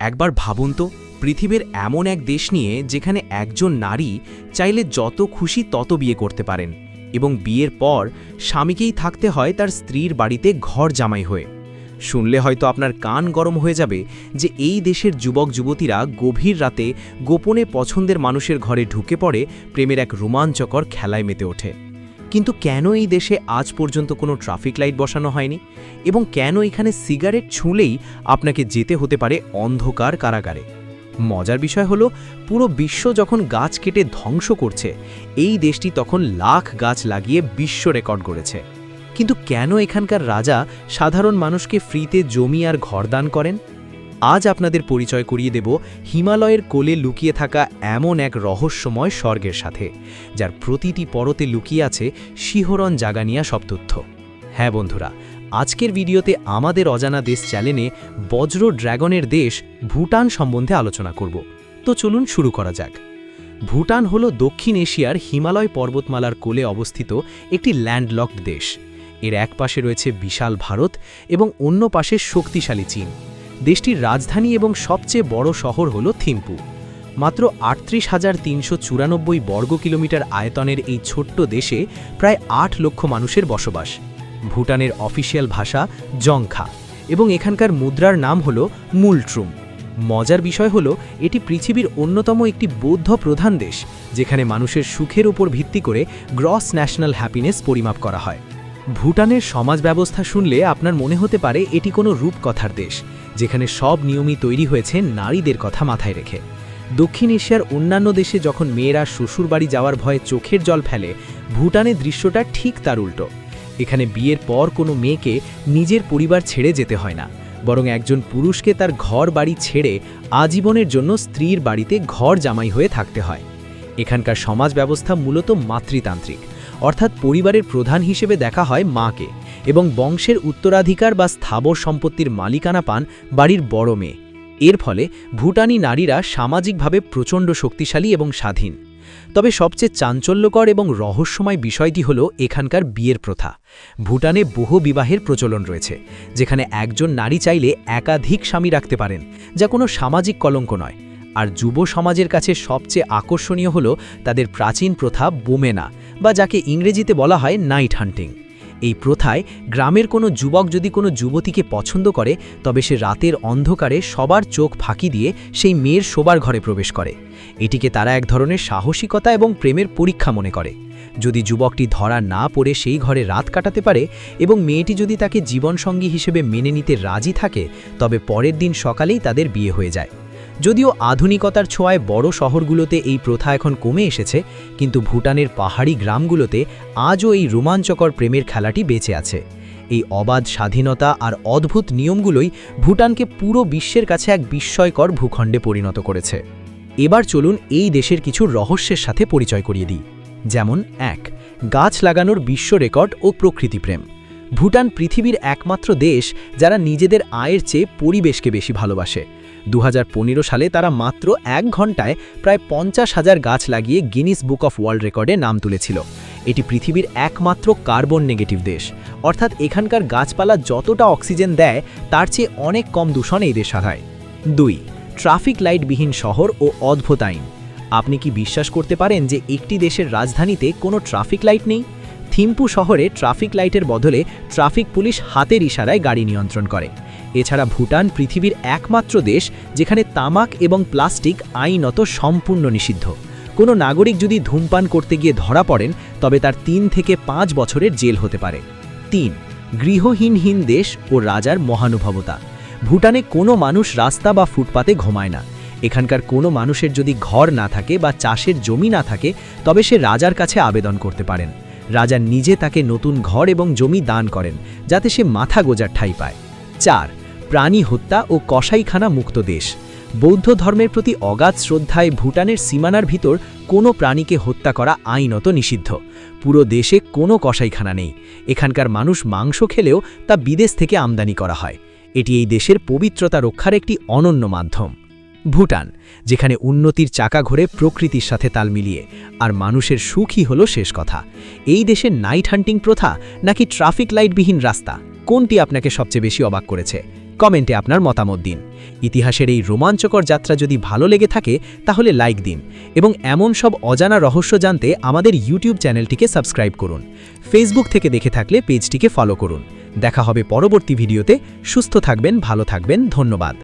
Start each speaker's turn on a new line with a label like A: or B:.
A: একবার ভাবুন তো, পৃথিবীর এমন এক দেশ নিয়ে যেখানে একজন নারী চাইলে যত খুশি তত বিয়ে করতে পারেন এবং বিয়ের পর স্বামীকেই থাকতে হয় তার স্ত্রীর বাড়িতে ঘর জামাই হয়ে। শুনলে হয়তো আপনার কান গরম হয়ে যাবে যে এই দেশের যুবক যুবতীরা গভীর রাতে গোপনে পছন্দের মানুষের ঘরে ঢুকে পড়ে প্রেমের এক রোমাঞ্চকর খেলায় মেতে ওঠে। কিন্তু কেন এই দেশে আজ পর্যন্ত কোনো ট্রাফিক লাইট বসানো হয়নি? এবং কেন এখানে সিগারেট ছুঁলেই আপনাকে যেতে হতে পারে অন্ধকার কারাগারে? মজার বিষয় হলো, পুরো বিশ্ব যখন গাছ কেটে ধ্বংস করছে, এই দেশটি তখন লাখ গাছ লাগিয়ে বিশ্ব রেকর্ড করেছে কিন্তু কেন এখানকার রাজা সাধারণ মানুষকে ফ্রিতে জমি আর ঘর দান করেন? আজ আপনাদের পরিচয় করিয়ে দেব হিমালয়ের কোলে লুকিয়ে থাকা এমন এক রহস্যময় স্বর্গের সাথে, যার প্রতিটি পরতে লুকিয়ে আছে শিহরণ জাগানিয়া সব তথ্য। হ্যাঁ বন্ধুরা, আজকের ভিডিওতে আমাদের অজানা দেশ চ্যানেলে বজ্র ড্র্যাগনের দেশ ভুটান সম্বন্ধে আলোচনা করব। তো চলুন শুরু করা যাক। ভুটান হল দক্ষিণ এশিয়ার হিমালয় পর্বতমালার কোলে অবস্থিত একটি ল্যান্ডলকড দেশ। এর এক পাশে রয়েছে বিশাল ভারত এবং অন্য পাশে শক্তিশালী চীন। দেশটির রাজধানী এবং সবচেয়ে বড় শহর হল থিম্পু। মাত্র আটত্রিশ হাজার তিনশো চুরানব্বই বর্গ কিলোমিটার আয়তনের এই ছোট্ট দেশে প্রায় আট লক্ষ মানুষের বসবাস। ভুটানের অফিসিয়াল ভাষা জংখা এবং এখানকার মুদ্রার নাম হল মুলট্রুম। মজার বিষয় হল, এটি পৃথিবীর অন্যতম একটি বৌদ্ধ প্রধান দেশ, যেখানে মানুষের সুখের উপর ভিত্তি করে গ্রস ন্যাশনাল হ্যাপিনেস পরিমাপ করা হয়। ভুটানের সমাজ ব্যবস্থা শুনলে আপনার মনে হতে পারে এটি কোনো রূপকথার দেশ। যেখানে সব নিয়মই তৈরি হয়েছে নারীদের কথা মাথায় রেখে। দক্ষিণ এশিয়ার অন্যান্য দেশে যখন মেয়েরা শ্বশুরবাড়ি যাওয়ার ভয়ে চোখের জল ফেলে, ভুটানে দৃশ্যটা ঠিক তার উল্টো। এখানে বিয়ের পর কোনো মেয়েকে নিজের পরিবার ছেড়ে যেতে হয় না, বরং একজন পুরুষকে তার ঘর বাড়ি ছেড়ে আজীবনের জন্য স্ত্রীর বাড়িতে ঘর জামাই হয়ে থাকতে হয়। এখানকার সমাজ ব্যবস্থা মূলত মাতৃতান্ত্রিক, অর্থাৎ পরিবারের প্রধান হিসেবে দেখা হয় মাকে। এবং বংশের উত্তরাধিকার বা স্থাবর সম্পত্তির মালিকানা পান বাড়ির বড় মেয়ে। এর ফলে ভুটানি নারীরা সামাজিকভাবে প্রচণ্ড শক্তিশালী এবং স্বাধীন। তবে সবচেয়ে চাঞ্চল্যকর এবং রহস্যময় বিষয়টি হল এখানকার বিয়ের প্রথা। ভুটানে বহু বিবাহের প্রচলন রয়েছে, যেখানে একজন নারী চাইলে একাধিক স্বামী রাখতে পারেন, যা কোনো সামাজিক কলঙ্ক নয়। আর যুব সমাজের কাছে সবচেয়ে আকর্ষণীয় হল তাদের প্রাচীন প্রথা বোমেনা, বা যাকে ইংরেজিতে বলা হয় নাইট হান্টিং। এই প্রথায় গ্রামের কোনো যুবক যদি কোনো যুবতীকে পছন্দ করে, তবে সে রাতের অন্ধকারে সবার চোখ ফাঁকি দিয়ে সেই মেয়ের শোবার ঘরে প্রবেশ করে। এটিকে তারা এক ধরনের সাহসিকতা এবং প্রেমের পরীক্ষা মনে করে। যদি যুবকটি ধরা না পড়ে সেই ঘরে রাত কাটাতে পারে এবং মেয়েটি যদি তাকে জীবনসঙ্গী হিসেবে মেনে নিতে রাজি থাকে, তবে পরের দিন সকালেই তাদের বিয়ে হয়ে যায়। যদিও আধুনিকতার ছোঁয়ায় বড় শহরগুলোতে এই প্রথা এখন কমে এসেছে, কিন্তু ভুটানের পাহাড়ি গ্রামগুলোতে আজও এই রোমাঞ্চকর প্রেমের খেলাটি বেঁচে আছে। এই অবাধ স্বাধীনতা আর অদ্ভুত নিয়মগুলোই ভুটানকে পুরো বিশ্বের কাছে এক বিস্ময়কর ভূখণ্ডে পরিণত করেছে। এবার চলুন এই দেশের কিছু রহস্যের সাথে পরিচয় করিয়ে দিই। যেমন, এক, গাছ লাগানোর বিশ্ব রেকর্ড ও প্রকৃতিপ্রেম ভুটান পৃথিবীর একমাত্র দেশ যারা নিজেদের আয়ের চেয়ে পরিবেশকে বেশি ভালোবাসে। দু হাজার পনেরো সালে তারা মাত্র এক ঘন্টায় প্রায় পঞ্চাশ হাজার গাছ লাগিয়ে গিনিস বুক অফ ওয়ার্ল্ড রেকর্ডে নাম তুলেছিল। এটি পৃথিবীর একমাত্র কার্বন নেগেটিভ দেশ। অর্থাৎ এখানকার গাছপালা যতটা অক্সিজেন দেয়, তার চেয়ে অনেক কম দূষণ এই দেশ সাধায় দুই, ট্রাফিক লাইটবিহীন শহর ও অদ্ভুত আইন। আপনি কি বিশ্বাস করতে পারেন যে একটি দেশের রাজধানীতে কোনো ট্রাফিক লাইট নেই? থিম্পু শহরে ট্রাফিক লাইটের বদলে ট্রাফিক পুলিশ হাতের ইশারায় গাড়ি নিয়ন্ত্রণ করে। এছাড়া ভুটান পৃথিবীর একমাত্র দেশ যেখানে তামাক এবং প্লাস্টিক আইনত সম্পূর্ণ নিষিদ্ধ। কোনো নাগরিক যদি ধূমপান করতে গিয়ে ধরা পড়েন, তবে তার তিন থেকে পাঁচ বছরের জেল হতে পারে। তিন গৃহহীনহীন দেশ ও রাজার মহানুভবতা। ভুটানে কোনো মানুষ রাস্তা বা ফুটপাতে ঘুমায় না। এখানকার কোনো মানুষের যদি ঘর না থাকে বা চাষের জমি না থাকে, তবে সে রাজার কাছে আবেদন করতে পারেন। রাজা নিজে তাকে নতুন ঘর এবং জমি দান করেন, যাতে সে মাথা গোজার ঠাই পায়। চার প্রাণী হত্যা ও কসাইখানা মুক্ত দেশ। বৌদ্ধ ধর্মের প্রতি অগাধ শ্রদ্ধায় ভুটানের সীমানার ভিতর কোনো প্রাণীকে হত্যা করা আইনত নিষিদ্ধ। পুরো দেশে কোনো কসাইখানা নেই। এখানকার মানুষ মাংস খেলেও তা বিদেশ থেকে আমদানি করা হয়। এটি এই দেশের পবিত্রতা রক্ষার একটি অনন্য মাধ্যম। ভুটান, যেখানে উন্নতির চাকা ঘোরে প্রকৃতির সাথে তাল মিলিয়ে, আর মানুষের সুখই হলো শেষ কথা। এই দেশের নাইট হান্টিং প্রথা নাকি ট্রাফিক লাইটবিহীন রাস্তা? কোনটি আপনাকে সবচেয়ে বেশি অবাক করেছে? কমেন্টে আপনার মতামত দিন। ইতিহাসের এই রোমাঞ্চকর যাত্রা যদি ভালো লেগে থাকে, তাহলে লাইক দিন এবং এমন সব অজানা রহস্য জানতে আমাদের ইউটিউব চ্যানেলটিকে সাবস্ক্রাইব করুন। ফেসবুক থেকে দেখে থাকলে পেজটিকে ফলো করুন। দেখা হবে পরবর্তী ভিডিওতে। সুস্থ থাকবেন, ভালো থাকবেন, ধন্যবাদ।